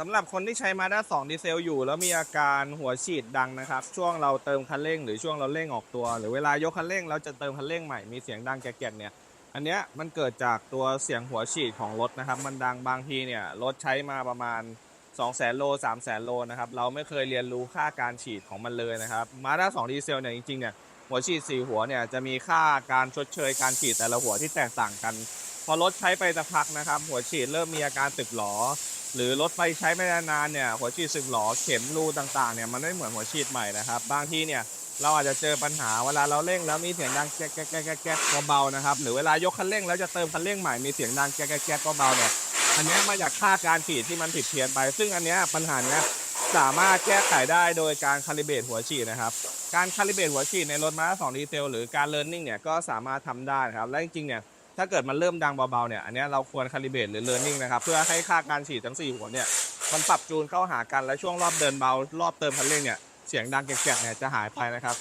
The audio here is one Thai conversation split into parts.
สำหรับคนที่ใช้มาด้า2ดีเซลอยู่ แล้วมีอาการหัวฉีดดังนะครับ ช่วงเราเติมคันเร่ง หรือช่วงเราเร่งออกตัว หรือเวลายกคันเร่งเราจะเติมคันเร่งใหม่มีเสียงดังแกรกๆเนี่ยอันเนี้ยมันเกิดจากตัวเสียงหัวฉีดของรถนะครับ มันดังบางทีเนี่ยรถใช้มาประมาณ 2 0 0 0 0โล3 0 0 0 0 0โลนะครับเราไม่เคยเรียนรู้ค่าการฉีดของมันเลยนะครับมาด้า2ดีเซลเนี่ยจริงๆเนี่ยหัวฉีดสี่หัวเนี่ยจะมีค่าการชดเชยการฉีดแต่ละหัวที่แตกต่างกัน พอรถใช้ไปสักพักนะครับ หัวฉีดเริ่มมีอาการสึกหรอหรือรถไฟใช้ไม่นานๆเนี่ยหัวฉีดสึกหรอเข็มรูต่างๆเนี่ยมันไม่เหมือนหัวฉีดใหม่นะครับบางทีเนี่ยเราอาจจะเจอปัญหาเวลาเราเร่งแล้วมีเสียงดังแก๊กแก๊กแก๊กแก๊กเบาๆนะครับหรือเวลายกคันเร่งแล้วจะเติมคันเร่งใหม่มีเสียงดังแก๊กแก๊กแก๊กเบาๆเนี่ยอันนี้มาจากค่าการฉีดที่มันผิดเพี้ยนไป ซึ่งอันนี้ปัญหาเนี้ยสามารถแก้ไขได้โดยการคาลิเบรตหัวฉีดนะครับ การคาลิเบรตหัวฉีดในรถมาสองดีเซลหรือการเลิร์นนิ่งเนี่ยก็สามารถทำได้นะครับและจริงๆเนี่ย ถ้าเกิดมันเริ่มดังเบาๆเนี่ยอันนี้เราควรคาลิเบตหรือเลิร์นนิ่งนะครับเพื่อให้ค่าการฉีดทั้ง 4 หัวเนี่ยมันปรับจูนเข้าหากันและช่วงรอบเดินเบารอบเติมคันเร่งเนี่ยเสียงดังแกรกๆเนี่ยจะหายไปนะครับ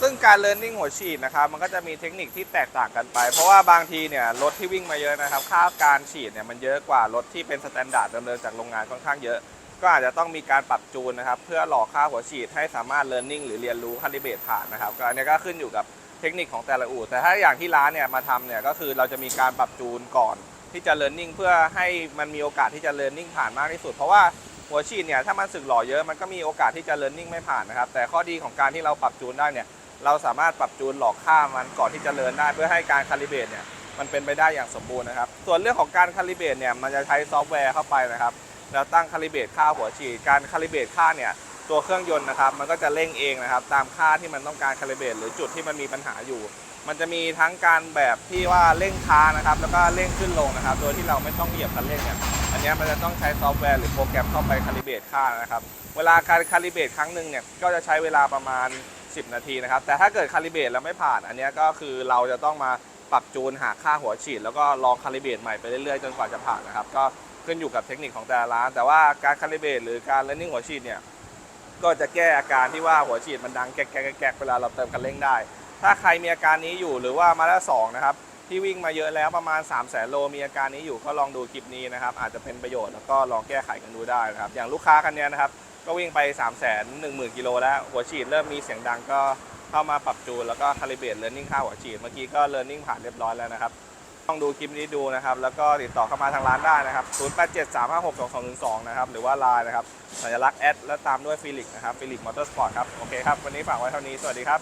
ซึ่งการเลิร์นนิ่งหัวฉีดนะครับมันก็จะมีเทคนิคที่แตกต่างกันไป เพราะว่าบางทีเนี่ยรถที่วิ่งมาเยอะนะครับ ค่าการฉีดเนี่ยมันเยอะกว่ารถที่เป็นสแตนดาร์ดเดิมๆจากโรงงานค่อนข้างเยอะ ก็อาจจะต้องมีการปรับจูนนะครับ เพื่อหล่อค่าหัวฉีดให้สามารถเลิร์นนิ่งหรือเรียนรู้คาลิเบตผ่านนะครับก็อันนี้ก็ขึ้นอยู่กับ เทคนิคของแต่ละอู่แต่ถ้าอย่างที่ร้านเนี่ยมาทำเนี่ยก็คือเราจะมีการปรับจูนก่อนที่จะ learning เพื่อให้มันมีโอกาสที่จะ learning ผ่านมากที่สุด เพราะว่าหัวฉีดเนี่ยถ้ามันสึกหล่อเยอะมันก็มีโอกาสที่จะ learning ไม่ผ่านนะครับแต่ข้อดีของการที่เราปรับจูนได้เนี่ยเราสามารถปรับจูนหลอกค่ามันก่อนที่จะเลินได้ เพื่อให้การคาลิเบรตเนี่ยมันเป็นไปได้อย่างสมบูรณ์นะครับ ส่วนเรื่องของการคาลิเบรตเนี่ยมันจะใช้ซอฟต์แวร์เข้าไปนะครับแล้วตั้งคาลิเบรตค่าหัวฉีดการคาลิเบรตค่าเนี่ย ตัวเครื่องยนต์นะครับ มันก็จะเร่งเองนะครับ ตามค่าที่มันต้องการคาลิเบรตหรือจุดที่มันมีปัญหาอยู่ มันจะมีทั้งการแบบที่ว่าเร่งช้านะครับ แล้วก็เร่งขึ้นลงนะครับ โดยที่เราไม่ต้องเหยียบคันเร่งเนี่ย อันนี้มันจะต้องใช้ซอฟต์แวร์หรือโปรแกรมเข้าไปคาลิเบรตค่านะครับ เวลาการคาลิเบรตครั้งหนึ่งเนี่ย ก็จะใช้เวลาประมาณ 10 นาทีนะครับ แต่ถ้าเกิดคาลิเบรตแล้วไม่ผ่าน อันนี้ก็คือเราจะต้องมาปรับจูนหาค่าหัวฉีด แล้วก็ลองคาลิเบรตใหม่ไปเรื่อยๆจนกว่าจะผ่านนะครับ ก็ขึ้นอยู่กับเทคนิคของแต่ละร้าน แต่ว่าการคาลิเบรตหรือการเลนนิ่งหัวฉีดเนี่ย ก็จะแก้อาการที่ว่าหัวฉีดมันดังแก๊กแก๊กแก๊กเวลาเราเติมคันเร่งได้ ถ้าใครมีอาการนี้อยู่หรือว่ามาด้าสองนะครับที่วิ่งมาเยอะแล้วประมาณ 3 0 0แสนโลมีอาการนี้อยู่ก็ลองดูคลิปนี้นะครับอาจจะเป็นประโยชน์แล้วก็ลองแก้ไขกันดูได้นะครับอย่างลูกค้าคันนี้นะครับก็วิ่งไป 3 1 0 0 0 0กิโลแล้วหัวฉีดเริ่มมีเสียงดังก็เข้ามาปรับจูนแล้วก็คาลิเบรตเลิร์นนิ่งค่าหัวฉีดเมื่อกี้ก็เลิร์นนิ่งผ่านเรียบร้อยแล้วนะครับ ลองดูคลิปนี้ดูนะครับ แล้วก็ติดต่อเข้ามาทางร้านได้นะครับ 0873562212 นะครับ หรือว่าไลน์นะครับ สัญลักษณ์แอดแล้วตามด้วยฟิลิกนะครับฟิลิกมอเตอร์สปอร์ตครับ โอเคครับ วันนี้ฝากไว้เท่านี้ สวัสดีครับ